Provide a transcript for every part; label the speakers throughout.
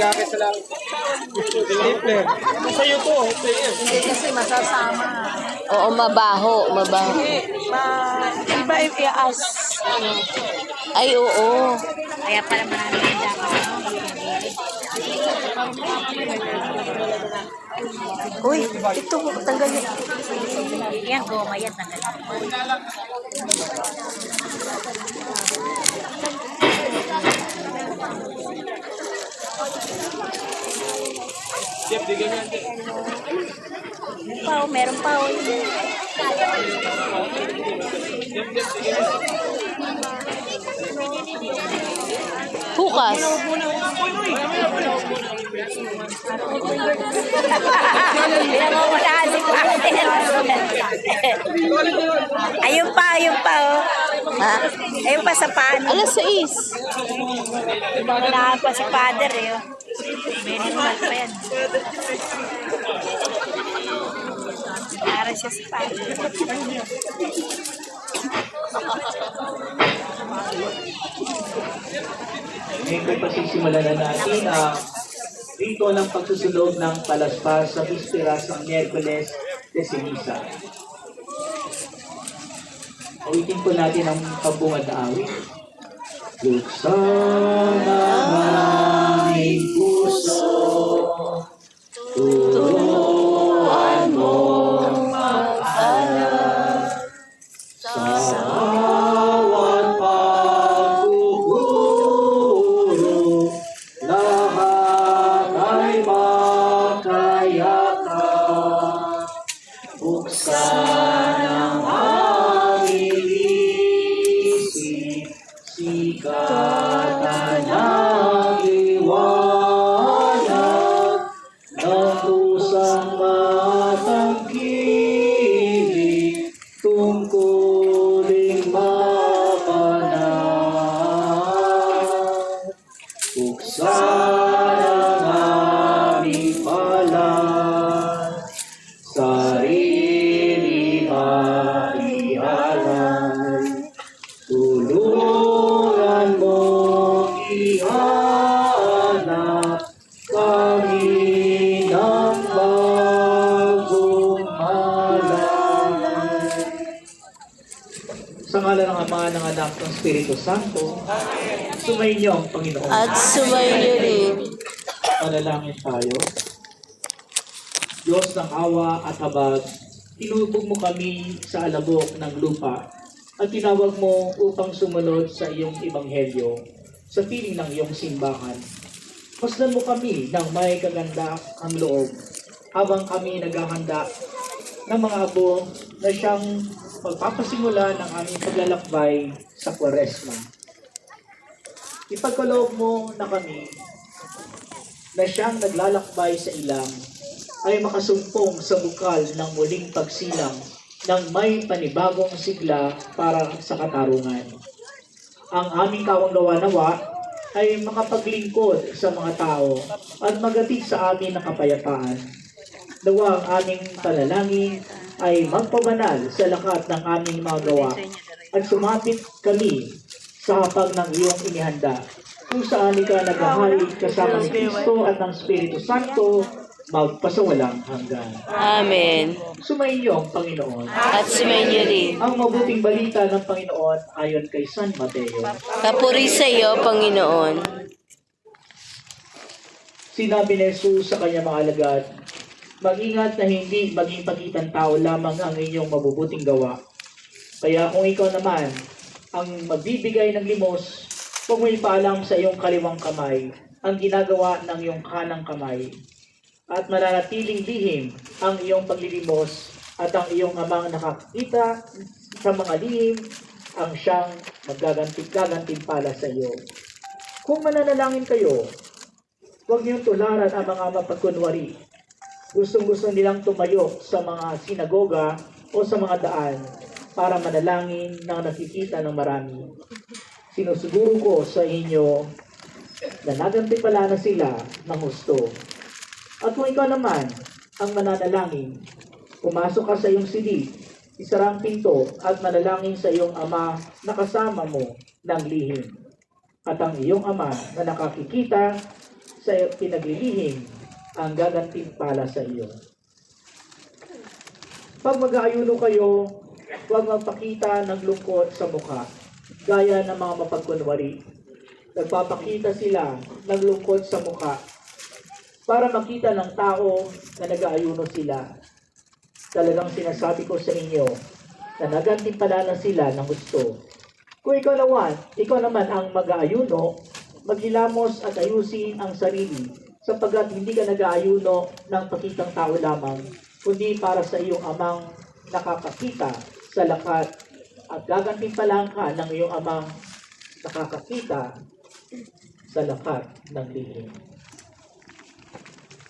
Speaker 1: gamit sa lang. Stapler. Sa'yo to.
Speaker 2: Hindi kasi masasama.
Speaker 3: Oo, mabaho, mabaho.
Speaker 2: Ma, iba i-as.
Speaker 3: Ay, oo.
Speaker 2: Kaya pala marami ang dapat.
Speaker 3: Uy, ito, tanggal yun.
Speaker 2: Yan, goma yan. Tanggal.
Speaker 1: Chef, di ganyan.
Speaker 2: Meron pa, oh, meron pa. oh.
Speaker 3: Bukas.
Speaker 2: Pinamumulahan si Pater. Ayun pa, ayun pa. Oh.
Speaker 3: Ha?
Speaker 2: Ayun pa sa paano.
Speaker 3: Alas 6.
Speaker 2: Pinamumulahan pa si Father. Eh. oh. Minimal pa yan. Para siya si Father.
Speaker 4: Ngayon po pasisimulan na natin ang rito ng pagsusunod ng palaspas sa Bisperas ng Miyerkules de Ceniza. Awitin po natin ang pabungad na awit. Buksan ang aming Buksan Sa ngala ng Ama, ng Anak, ng Espiritu Santo, sumainyo ang Panginoon.
Speaker 3: At sumayo rin.
Speaker 4: Manalangin tayo. Diyos ng awa at habag, tinubog mo kami sa alabok ng lupa at tinawag mo upang sumunod sa iyong ebanghelyo sa piling ng iyong simbahan. Pasdan mo kami ng may kaganda ang loob habang kami naghahanda ng mga abo na siyang magpapasimula ng aming paglalakbay sa Kwaresma. Ipagkaloob mo na kami na siyang naglalakbay sa ilang ay makasumpong sa bukal ng muling pagsilang ng may panibagong sigla para sa katarungan. Ang aming kawanggawa nawa ay makapaglingkod sa mga tao at magatid sa amin ng kapayapaan. Nawa ang aming panalangin ay magpabanal sa lakat ng aming mga gawa at sumapit kami sa hapag ng iyong inihanda kung saan ikaw naghahari kasama ni Kristo at ng Espiritu Santo magpasawalang hanggan.
Speaker 3: Amen.
Speaker 4: Sumainyo ang Panginoon.
Speaker 3: At sumayo rin.
Speaker 4: Ang mabuting balita ng Panginoon ayon kay San Mateo.
Speaker 3: Kapuri sa iyo, Panginoon.
Speaker 4: Sinabi ni Jesus sa kanyang mga alagad, Mag-ingat na hindi maging pagitan tao lamang ang inyong mabubuting gawa. Kaya kung ikaw naman ang magbibigay ng limos, huwag mo ipaalam sa iyong kaliwang kamay ang ginagawa ng iyong kanang kamay. At mananatiling lihim ang iyong paglilimos at ang iyong amang nakakita sa mga lihim ang siyang magaganti-gagantimpala sa iyo. Kung mananalangin kayo, huwag niyong tularan ang mga mapagkunwari. Gustong-gusto nilang tumayo sa mga sinagoga o sa mga daan para manalangin na nakikita ng marami. Sinusuguro ko sa inyo na nagantimpala na sila ng gusto. At kung ikaw naman ang mananalangin, pumasok ka sa iyong silid, isara ang pinto at manalangin sa iyong ama na kasama mo ng lihim. At ang iyong ama na nakakikita sa pinaglilihim ang gagantimpala sa iyo. Pag mag-aayuno kayo, huwag magpakita ng lungkot sa mukha, gaya ng mga mapagkunwari. Nagpapakita sila ng lungkot sa mukha para makita ng tao na nag-aayuno sila. Talagang sinasabi ko sa inyo na nagantimpala na sila ng gusto. Kung ikaw naman, ikaw naman ang mag-aayuno, maghilamos at ayusin ang sarili sapagkat hindi ka nag-aayuno ng pakitang tao lamang, kundi para sa iyong amang nakakakita sa lakat at gagantimpalaan ka ng iyong amang nakakakita sa lakat ng lihim.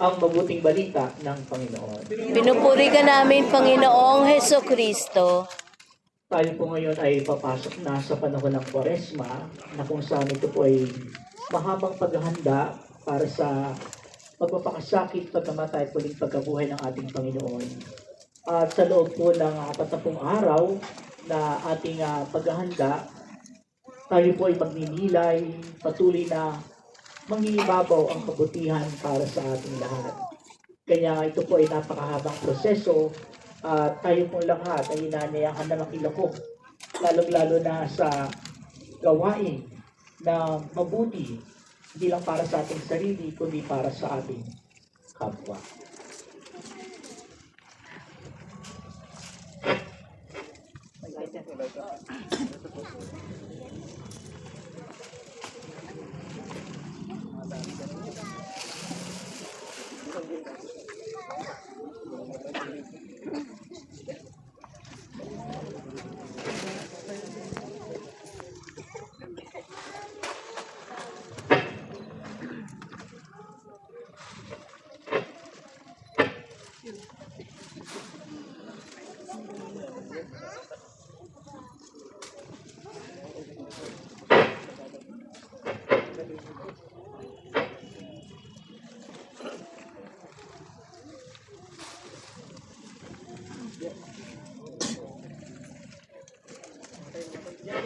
Speaker 4: Ang mabuting balita ng Panginoon.
Speaker 3: Pinupuri ka namin, Panginoong Heso Kristo.
Speaker 4: Tayo po ngayon ay papasok na sa panahon ng Kwaresma na kung saan ito po ay mahabang paghahanda para sa pagpapakasakit, pagkamatay at muling pagkabuhay ng ating Panginoon. At sa loob po ng apat na pong araw na ating ah, paghahanda, tayo po ay magninilay, patuloy na mangingibabaw ang kabutihan para sa ating lahat. Kaya ito po ay napakahabang proseso at tayo pong lahat ay inanayahan na makilako, lalong-lalo na sa gawain na mabuti, hindi lang para sa ating sarili, kundi para sa ating kapwa.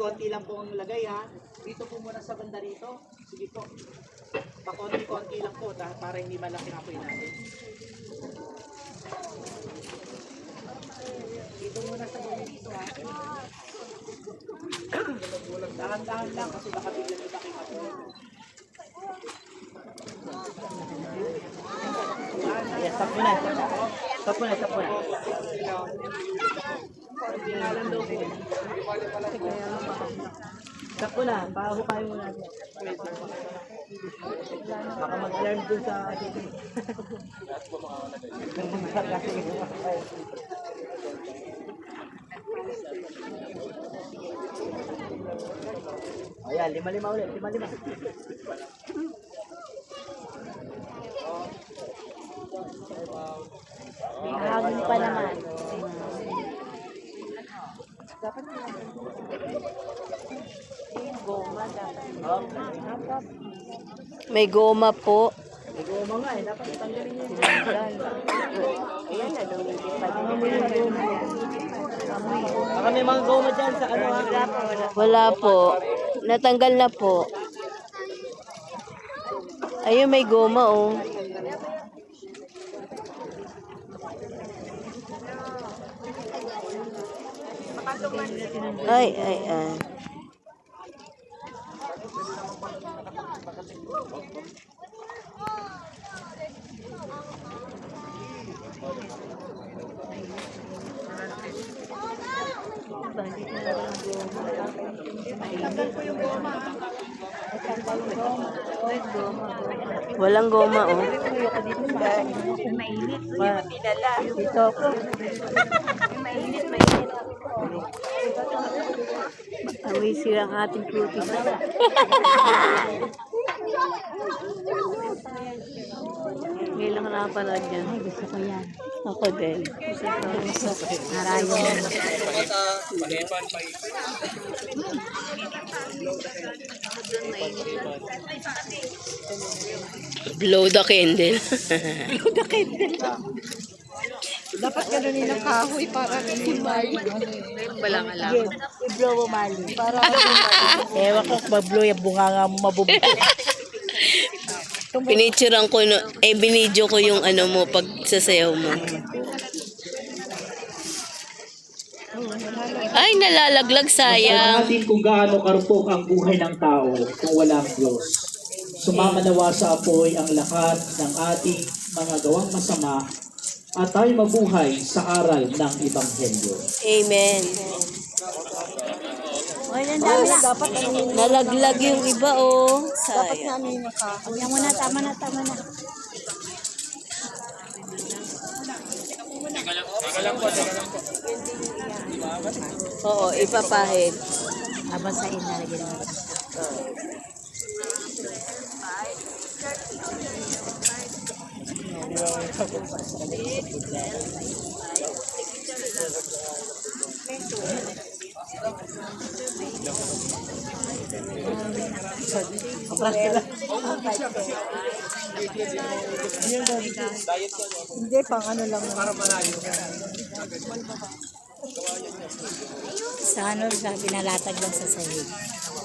Speaker 4: Pakonti-konti lang po ang lagay ha. Dito po muna sa banda rito. Sige po. Pakonti-konti lang po dahil para hindi malaki apoy natin. Dito muna sa banda dito ha. Dahan-dahan lang kasi baka biglang malaki apoy. Yes, stop muna. Stop muna, stop muna. Stop muna, pahukay muna. Baka mag-learn dun sa city. Ayan, lima-lima ulit, lima-lima.
Speaker 2: Hangin pa naman.
Speaker 3: May goma po.
Speaker 4: May goma nga eh, dapat tanggalin yun.
Speaker 2: Ayan, nalulungkit pa din.
Speaker 4: Baka may mga goma dyan sa ano ha.
Speaker 3: Wala po. Natanggal na po. Ayun, may goma oh. Ay, ay, ay. Walang goma oh.
Speaker 2: Mainit. Dito ako. Mainit, mainit.
Speaker 3: Amoy silang ating fruities. makapanood yan.
Speaker 2: Ay, gusto ko yan.
Speaker 3: Ako din.
Speaker 2: Narayan.
Speaker 3: Blow the candle.
Speaker 2: Dapat gano'n nilang kahoy para himay.
Speaker 3: Walang alam.
Speaker 2: I-blow mo mali. Para Ewan ko, mag-blow yung bunga nga mabubuo.
Speaker 3: Pinicturean ko, no, eh, binidyo ko yung ano mo pag sasayaw mo. Ay, nalalaglag, sayang.
Speaker 4: Natin kung gaano karupok ang buhay ng tao kung walang Diyos. Sumama nawa sa apoy ang lahat ng ating mga gawang masama at tayo mabuhay sa aral ng Ebanghelyo.
Speaker 3: Amen.
Speaker 2: Ay, ang dami na. Dapat.
Speaker 3: Nalaglag yung iba, oh.
Speaker 2: Dapat
Speaker 3: Sayang.
Speaker 2: yung kahoy. Yan mo na, tama na, tama na.
Speaker 3: Oo, ipapahid.
Speaker 2: Habang sa inalagyan mo. Hindi, pang ano lang. Sa ano, sa pinalatag lang sa sahig.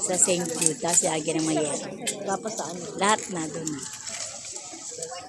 Speaker 2: Sa St. Jude, tapos lagyan ng mayero. Tapos sa ano? Lahat na doon.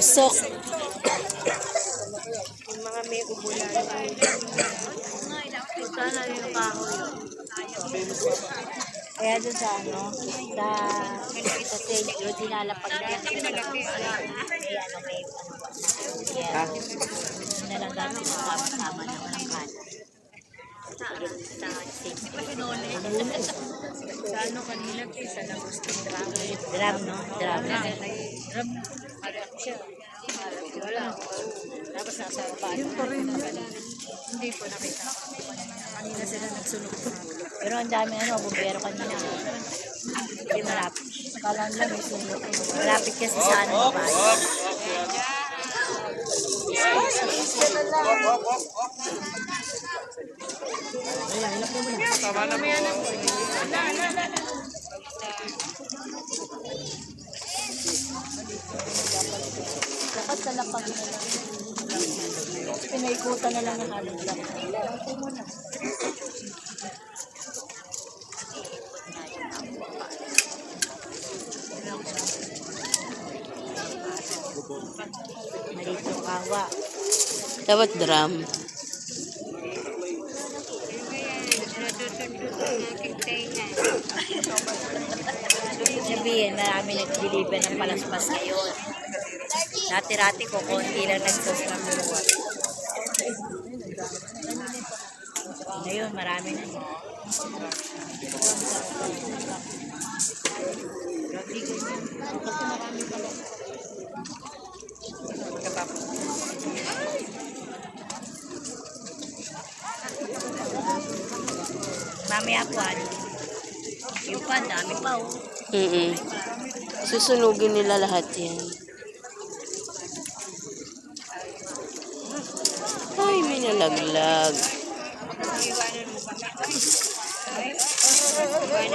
Speaker 3: Usok.
Speaker 2: Kaya doon sa ano, sa, sa. Jude, dinalapag na yan. May ano, may ano? Yeah. Yun na lang dati sama-sama naman ang. Sa ano kanila, sa Lagustin Drum. Drum, no? Drum. Drum. Wala. Tapos nasa baba. Yun pa rin. Hindi po nakita. Kanina sila nagsunog. Pero ang dami ano, bumbero kanina. Hindi malapit. Kala nila may sunog. Malapit kasi sa ano babae. Dapat sa lapag na lang. Pinaikutan na lang ng halong lang. Ito mo na. Malito kawa.
Speaker 3: Dapat drum.
Speaker 2: Sabihin, marami nag-deliver ng palaspas ngayon. Dati-rati ko, konti lang nagsasamuruan. Ngayon, marami na. Mamaya po, ano. Ah. Yung pa, dami pa, oh.
Speaker 3: Mm -mm. Susunugin nila lahat yan. Ay, may nalaglag. Ay,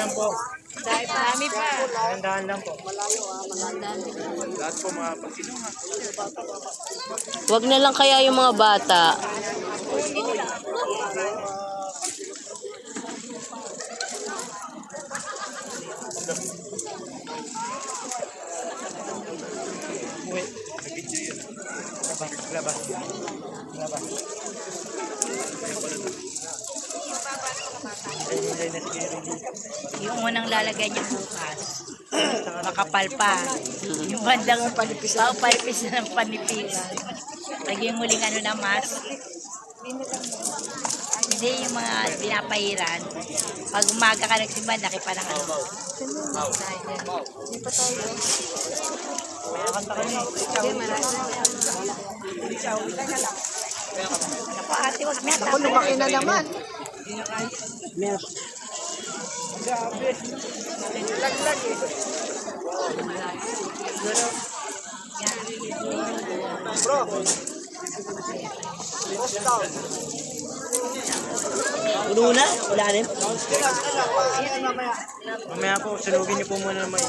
Speaker 1: Lang po, po.
Speaker 2: Dami pa.
Speaker 1: Dahan-dahan lang po. Lahat po mga pagsinuha.
Speaker 3: Wag na lang kaya yung mga bata.
Speaker 1: Labas, labas. Labas. Ay, hindi na sige, ready.
Speaker 2: Yung unang lalagay niya bukas. Makapal pa. Yung bandang panipis. Oh, panipis na ng panipis. Lagi yung muling ano na mask. Hindi yung mga pinapahiran. Pag umaga ka nagsimba, laki pa ng ano.
Speaker 1: Makakanta kami.
Speaker 2: Naku, ate, wag na. Ako, lumaki na naman.
Speaker 3: Ulo na? Wala rin.
Speaker 1: Mamaya po, sunugin niyo po muna ng may.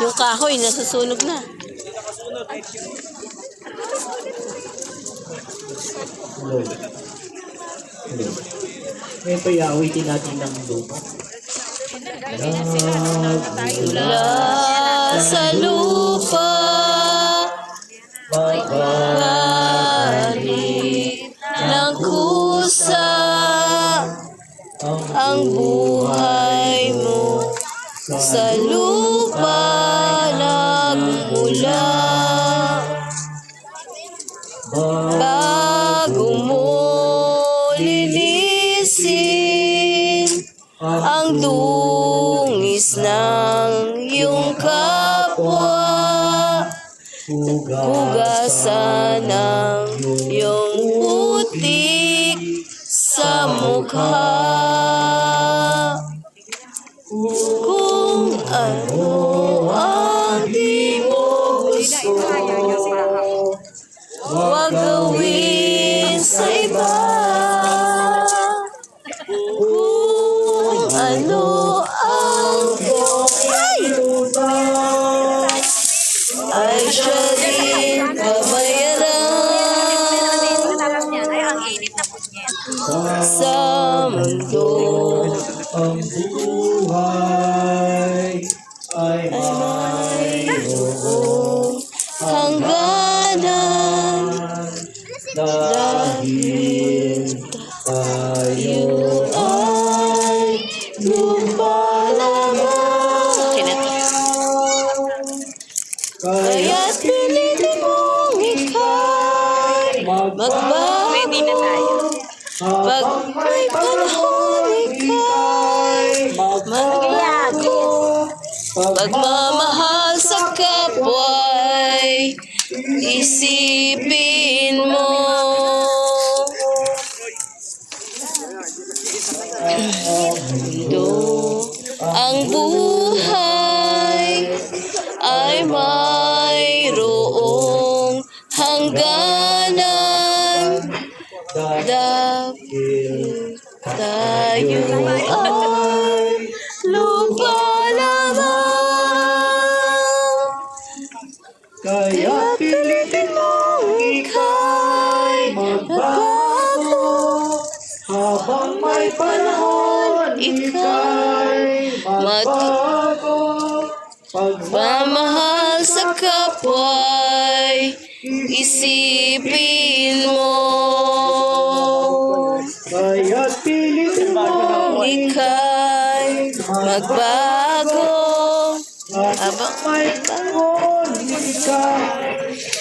Speaker 3: Yung kahoy, nasusunog na.
Speaker 4: Hello. Hello. Ngayon po iawitin natin ng lupa.
Speaker 3: Mula sa lupa, balik ng kusa ang buhay mo. Sa lupa nagmula bago mo ang dungis ng iyong kapwa. Hugasan magbago
Speaker 2: Pwede na tayo.
Speaker 3: Pag may panahon ika'y magbago Pagmamahal sa kapwa'y isipin ika'y
Speaker 4: magbago
Speaker 3: Pagmamahal sa kapwa'y isipin mo.
Speaker 4: Kaya pilitin mong
Speaker 3: Ika'y magbago.
Speaker 4: Habang may